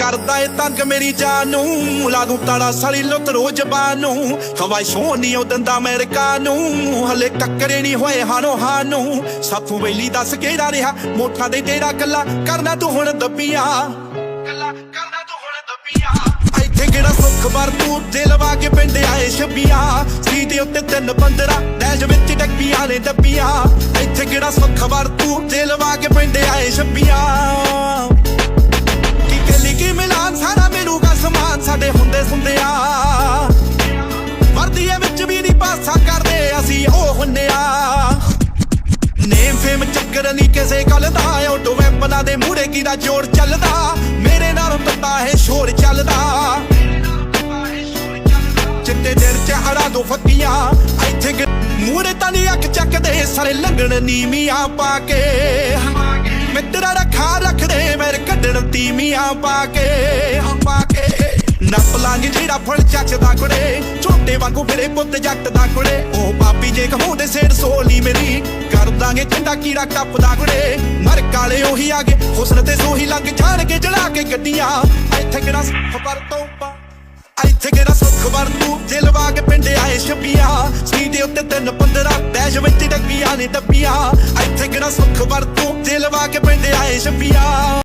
ਕਰਦਾ ਏ ਤੰਗ ਮੇਰੀ ਜਾਨ। ਨੂੰ ਲਾ ਦੂੰ ਤਾੜਾ ਸਲੀ ਲੁੱਟ ਰੋਜ਼ ਨੂੰ ਹਵਾਈ ਸੋਹਣੀ ਉਹ ਦੰਦਾ ਅਮਰੀਕਾ ਨੂੰ। ਹਲੇ ਟੱਕਰੇ ਨਹੀਂ ਹੋਏ ਹਾਨੋ ਹਾਨੂੰ। ਸਾਥੋਂ ਵੇਲੀ ਦੱਸ ਕਿਹੜਾ ਰਿਹਾ? ਮੋਠਾ ਦੇ ਤੇਰਾ ਕੱਲਾ ਕਰਨਾ ਤੂੰ ਹੁਣ ਦੱਬੀਆਂ। ਕੱਲਾ ਕਰਨਾ ਤੂੰ ਹੁਣ ਦੱਬੀਆਂ। ਇੱਥੇ ਕਿਹੜਾ ਸੁੱਖ ਵਰ ਤੂੰ? ਦਿਲ ਵਾ ਕੇ ਪਿੰਡ ਆਏ ਛੱਬੀਆਂ। ਸੀ ਦੇ ਉੱਤੇ ਤਿੰਨ ਬੰਦਰਾ ਦਹਿਜ ਵਿੱਚ ਡੱਬੀਆਂ ਨੇ ਦੱਬੀਆਂ। ਇੱਥੇ ਕਿਹੜਾ ਆਟੋ ਵੈਪਨਾਂ ਦੇ ਮੂਹਰੇ ਕੀ ਜੋਰ ਚੱਲਦਾ? ਮੇਰੇ ਨਾਲੋਂ ਤੱਤਾ ਹੈ ਸ਼ੋਰ ਚੱਲਦਾ। ਚਿੱਟੇ ਦਿਨ ਚਹੜਾ ਦੋ ਫੱਕੀਆਂ, ਇੱਥੇ ਕਿ- ਤਾਂ ਨਹੀਂ ਅੱਖ ਚੱਕਦੇ, ਸਾਰੇ ਲੰਗਣ ਨੀਵੀਆਂ ਪਾ ਕੇ। ਮਿੱਤਰਾ ਰੱਖਾ ਰੱਖਦੇ ਮੇਰੇ ਕੱਢਣ ਤੀਵੀਆਂ ਪਾ ਕੇ। ਪਾ ਕੇ। ਨੱਪ ਲਾਂਗੇ ਜਿਹੜਾ ਫਲ ਚੱਚਦਾ ਕੁੜੇ, ਛੋਟੇ ਵਾਂਗੂ ਫਿਰੇ ਪੁੱਤ ਜੱਟ ਦਾ ਕੁੜੇ। ਉਹ ਪਾਪੀ ਜੇ ਕਹੂੰਦੇ ਸੇੜ ਸੋਲੀ ਮੇਰੀ ਕਰ ਚੰਡਾ ਕੀੜਾ ਕੱਪਦਾ ਕੁੜੇ ਮਰ ਕਾਲੇ ਉਹੀ ਆ ਹੁਸਨ ਤੇ ਸੋਹੀ ਲੰਘ ਜਾਣਗੇ ਜਲਾ ਕੇ ਗੱਡੀਆਂ। ਇੱਥੇ ਕਿਹੜਾ ਸੁੱਖ ਵਰਤੋਂ ਪਾ ਇੱਥੇ ਕਿਹੜਾ ਸੁੱਖ ਵਰ ਤੂੰ ਦਿਲ ਕੇ ਪਿੰਡ ਆਏ ਛੱਬੀਆਂ ਸੀ ਦੇ ਉੱਤੇ ਤਿੰਨ ਪੰਦਰਾਂ ਦਹਿਜ ਵਿੱਚ ਡੱਬੀਆਂ ਨੇ ਦੱਬੀਆਂ ਇੱਥੇ ਕਿਹੜਾ ਸੁੱਖ ਵਰ ਤੂੰ ਦਿਲ ਕੇ ਪਿੰਡ ਆਏ ਛੱਬੀਆਂ